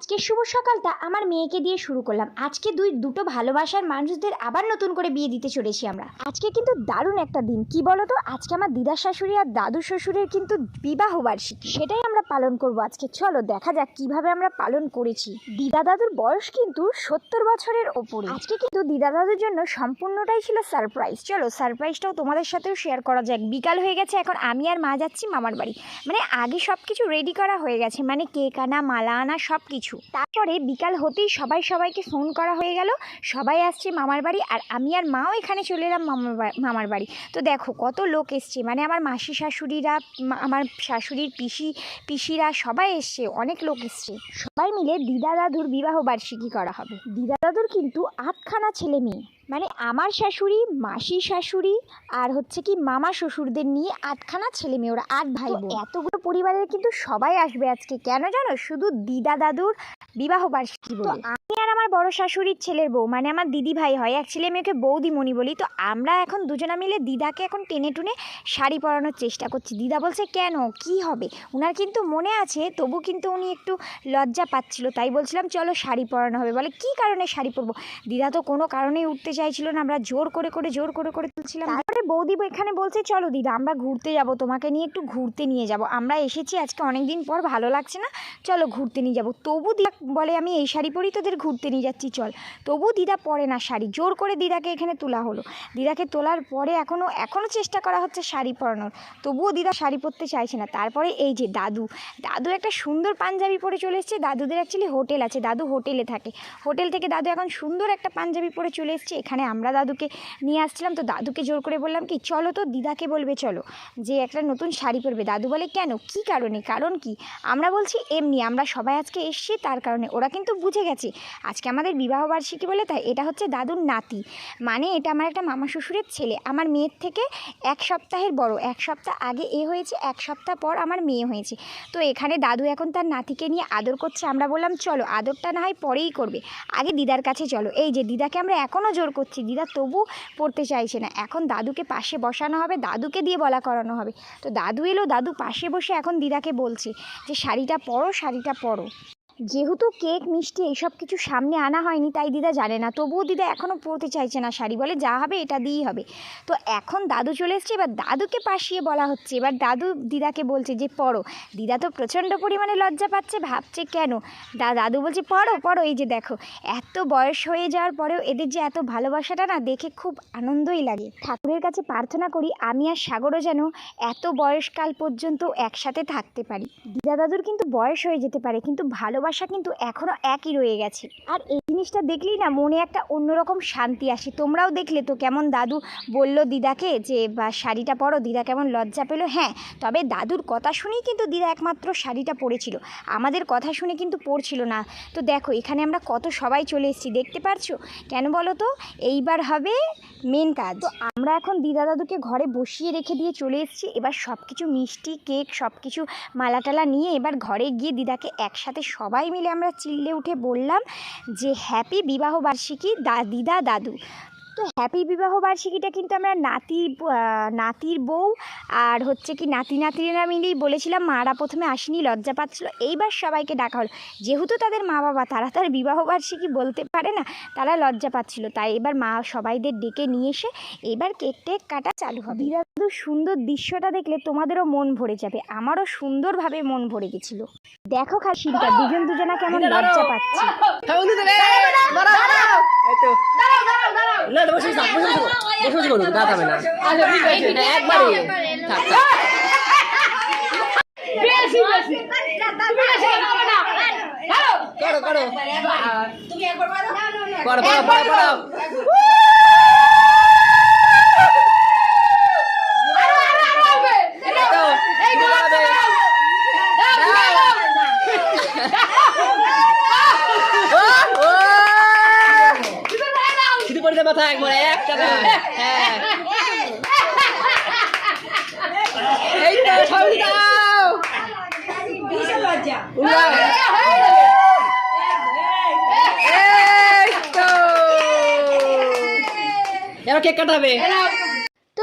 আজকে শুভ সকালটা আমার মেয়েকে দিয়ে শুরু করলাম। আজকে দুই, দুটো ভালোবাসার মানুষদের আবার নতুন করে বিয়ে দিতে চলেছি আমরা। আজকে কিন্তু দারুণ একটা দিন। কি বলো তো আজকে আমার দিদা শাশুড়ি আর দাদু শ্বশুরের কিন্তু বিবাহ বার্ষিকী। সেটাই আমরা পালন করব আজকে। চলো, দেখা যাক কীভাবে আমরা পালন করেছি। দিদা দাদুর বয়স কিন্তু সত্তর বছরের ওপরে। আজকে কিন্তু দিদা দাদুর জন্য সম্পূর্ণটাই ছিল সারপ্রাইজ চলো সারপ্রাইজটাও তোমাদের সাথেও শেয়ার করা যাক। বিকাল হয়ে গেছে, এখন আমি আর মা যাচ্ছি মামার বাড়ি। মানে আগে সব কিছু রেডি করা হয়ে গেছে। মানে কেক আনা, মালা আনা সব কিছু তারপরে বিকাল হতেই সবাই সবাইকে ফোন করা হয়ে গেল। সবাই আসছে মামার বাড়ি আর আমি আর মাও এখানে চলে এলাম মামার মামার বাড়ি। তো দেখো কত লোক এসছে। মানে আমার মাসি শাশুড়িরা আমার শাশুড়ির পিসি, পিসিরা সবাই এসছে। অনেক লোক এসছে। সবাই মিলে দিদা দাদুর বিবাহ বার্ষিকী করা হবে। দিদা দাদুর কিন্তু আটখানা ছেলে মেয়ে। মানে আমার শাশুড়ি মাসি শাশুড়ি আর হচ্ছে কি মামা শ্বশুরদের নিয়ে আটখানা ছেলে মেয়ে ওরা আট ভাই এতগুলো পরিবারের কিন্তু সবাই আসবে আজকে কেন জানো? শুধু দিদা দাদুর বিবাহ বার্ষিকী বলে। আমি আর আমার বড় শাশুড়ির ছেলের বউ মানে আমার দিদি ভাই হয় এক ছেলে মেয়েকে বৌদিমণি বলি তো আমরা এখন দুজনা মিলে দিদাকে এখন টেনে টুনে শাড়ি পরানোর চেষ্টা করছি। দিদা বলছে কেন? কি হবে? ওনার কিন্তু মনে আছে তবু কিন্তু উনি একটু লজ্জা পাচ্ছিল তাই বলছিলাম চলো শাড়ি পরানো হবে। বলে কি কারণে শাড়ি পরবো? দিদা তো কোনো কারণেই উঠতে চাইছিল না, আমরা জোর করে করে, জোর করে করে তুলছিলাম। তারপরে বৌদি এখানে বলছে, চলো দিদা, আমরা ঘুরতে যাব, তোমাকে নিয়ে একটু ঘুরতে নিয়ে যাব। আমরা এসেছি আজকে অনেক দিন পর, ভালো লাগছে না। চলো ঘুরতে নিয়ে যাব। তবু দিদা বলে, আমি এই শাড়ি পরেই তোদের ঘুরতে নিয়ে যাচ্ছি, চল। তবু দিদা পরে না শাড়ি, জোর করে দিদাকে এখানে তোলা হলো। দিদাকে তোলার পরে এখনও এখনও চেষ্টা করা হচ্ছে শাড়ি পরানোর। তবুও দিদা শাড়ি পরতে চাইছে না। তারপরে এই যে দাদু দাদু একটা সুন্দর পাঞ্জাবি পরে চলে এসছে। দাদুদের অ্যাকচুয়ালি হোটেল আছে। দাদু হোটেলে থাকে। হোটেল থেকে দাদু এখন সুন্দর একটা পাঞ্জাবি পরে চলে এসছে। এখানে আমরা দাদুকে নিয়ে আসছিলাম, তো দাদুকে জোর করে বললাম কি, চলো তো দিদাকে বলবে, চলো। যে একটা নতুন শাড়ি পরবে। দাদু বলে, কেন? কি কারণে? কারণ কি? আমরা বলছি, এমনি, আমরা সবাই আজকে এসছি, তার কারণে। ওরা কিন্তু বুঝে গেছে। আজকে আমাদের বিবাহ বার্ষিকী বলে, তাই এটা হচ্ছে দাদুর নাতি। মানে এটা আমার একটা মামা শ্বশুরের ছেলে। আমার মেয়ের থেকে এক সপ্তাহের বড়। এক সপ্তাহ আগে এ হয়েছে, এক সপ্তাহ পর আমার মেয়ে হয়েছে। তো এখানে দাদু এখন তার নাতিকে নিয়ে আদর করছে। আমরা বললাম, চলো, আদরটা না হয় পরেই করবে। আগে দিদার কাছে চলো। এই যে, দিদাকে আমরা এখনও জোর করছি, দিদা তবু পড়তে চাইছে না। এখন দাদুকে পাশে বসানো হবে, দাদুকে দিয়ে বলা করানো হবে। তো দাদু এলো, দাদু পাশে বসে এখন দিদাকে বলছে যে, শাড়িটা পরো শাড়িটা পরো। যেহেতু কেক, মিষ্টি এইসব কিছু সামনে আনা হয়নি, তাই দিদা জানে না। তবুও দিদা এখনও পরতে চাইছে না শাড়ি। বলে, যা হবে, এটা দিয়েই হবে। তো এখন দাদু চলে এসছে, এবার দাদুকে পাশিয়ে বলা হচ্ছে। এবার দাদু দিদাকে বলছে যে, পড়ো। দিদা তো প্রচণ্ড পরিমাণে লজ্জা পাচ্ছে, ভাবছে কেন? দা, দাদু বলছে, পড়ো পড়ো, এই যে দেখো। এত বয়স হয়ে যাওয়ার পরেও এদের যে এত ভালোবাসাটা না, দেখে খুব আনন্দই লাগে। ঠাকুরের কাছে প্রার্থনা করি আমি আর সাগরও যেন এত বয়সকাল পর্যন্ত একসাথে থাকতে পারি। দিদা দাদুর কিন্তু বয়স হয়ে যেতে পারে, কিন্তু ভালোবাসা কিন্তু এখনও একই রয়ে গেছে। আর এই জিনিসটা দেখলেই না মনে একটা অন্যরকম শান্তি আসে। তোমরাও দেখলে তো কেমন দাদু বলল দিদাকে যে, বা, শাড়িটা পরো, দিদা কেমন লজ্জা পেল? হ্যাঁ তবে দাদুর কথা শুনেই কিন্তু দিদা একমাত্র শাড়িটা পরেছিল। আমাদের কথা শুনে কিন্তু পরছিল না। তো দেখো, এখানে আমরা কত সবাই চলে এসেছি, দেখতে পারছ? কেন বলো তো? এইবার হবে মেন কাজ। তো আমরা এখন দিদা দাদুকে ঘরে বসিয়ে রেখে দিয়ে চলে এসেছি। এবার সব কিছু মিষ্টি, কেক সব কিছু মালাটালা নিয়ে এবার ঘরে গিয়ে দিদাকে একসাথে সবাই মিলে আমরা চিল্লে উঠে বললাম যে হ্যাপি বিবাহ বার্ষিকী দা, দিদা, দাদু। তো হ্যাপি বিবাহ বার্ষিকীটা কিন্তু আমরা নাতি নাতির বউ আর হচ্ছে কি নাতি নাতিরা মিলেই বলেছিলাম মারা প্রথমে আসেনি লজ্জা পাচ্ছিল। এইবার সবাইকে ডাকা হলো। যেহেতু তাদের মা বাবা তারা তার বিবাহ বার্ষিকী বলতে পারে না তারা লজ্জা পাচ্ছিল। তাই এবার মা সবাইদের ডেকে নিয়ে এসে এবার কেক টেক কাটা চালু হবে। বিরাট সুন্দর দৃশ্যটা দেখলে তোমাদেরও মন ভরে যাবে। আমারও সুন্দরভাবে মন ভরে গেছিল। দেখো শিল্পা দুজন দুজনা কেমন লজ্জা পাচ্ছে। না বসে থাক বসে বসে বসে করুন দাঁড়াবে না। হ্যাঁ একবারে থাক থাক করো করো। করো করো করো করো। পড়ে একবার একটা হ্যাঁ। এই তো সবাই দাও। উড়াও। এই তো। এবার কেক কাটাবে।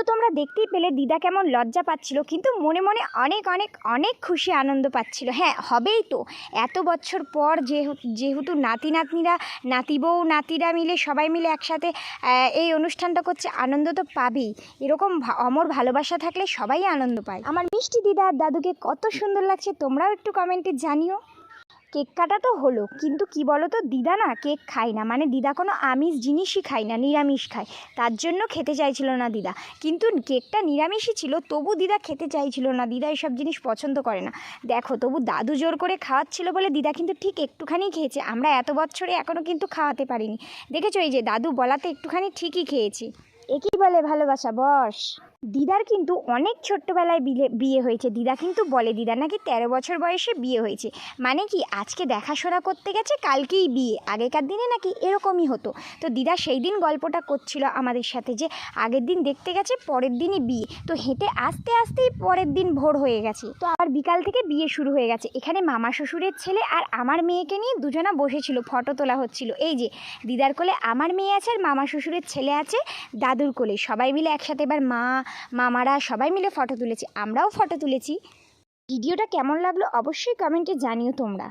তোমরা দেখতেই পেলে দিদা কেমন লজ্জা পাচ্ছিল, কিন্তু মনে মনে অনেক অনেক অনেক খুশি আনন্দ পাচ্ছিল। হ্যাঁ হবেই তো। এত বছর পর যেহেতু নাতি নাতনিরা, নাতি বউ, নাতিরা মিলে, সবাই মিলে একসাথে এই অনুষ্ঠানটা করছে, আনন্দ তো পাবেই। এরকম অমর ভালোবাসা থাকলে সবাই আনন্দ পায়। আমার মিষ্টি দিদা আর দাদুকে কত সুন্দর লাগছে, তোমরাও একটু কমেন্টে জানিও। কেক কাটা তো হলো, কিন্তু কি বলো তো দিদা না কেক খায় না। মানে দিদা কোনো আমিষ জিনিসই খায় না, নিরামিষ খায়। তার জন্য খেতে চাইছিল না দিদা। কিন্তু কেকটা নিরামিষই ছিল, তবু দিদা খেতে চাইছিল না। দিদা এসব জিনিস পছন্দ করে না। দেখো, তবু দাদু জোর করে খাওয়াচ্ছিল বলে দিদা কিন্তু ঠিক একটুখানি খেয়েছে। আমরা এত বছরে এখনও কিন্তু খাওয়াতে পারিনি। দেখেছ এই যে, দাদু বলাতে একটুখানি ঠিকই খেয়েছি। একই বলে ভালোবাসা, বস? দিদার কিন্তু অনেক ছোট্টবেলায় বিলে বিয়ে হয়েছে। দিদা কিন্তু বলে, দিদা নাকি তেরো বছর বয়সে বিয়ে হয়েছে। মানে কি, আজকে দেখাশোনা করতে গেছে, কালকেই বিয়ে। আগেকার দিনে নাকি এরকমই হতো। তো দিদা সেই দিন গল্পটা করছিল আমাদের সাথে যে, আগের দিন দেখতে গেছে, পরের দিনই বিয়ে। তো হেঁটে আস্তে আস্তেই পরের দিন ভোর হয়ে গেছে। তো আর বিকাল থেকে বিয়ে শুরু হয়ে গেছে। এখানে মামা শ্বশুরের ছেলে আর আমার মেয়েকে নিয়ে দুজনা বসেছিল, ফটো তোলা হচ্ছিল। এই যে, দিদার কোলে আমার মেয়ে আছে আর মামা শ্বশুরের ছেলে আছে, দাদুর কোলে। সবাই মিলে একসাথে এবার মা মামারা সবাই মিলে ফটো তুলেছি, আমরাও ফটো তুলেছি। ভিডিওটা কেমন লাগল অবশ্যই কমেন্টে জানিও তোমরা।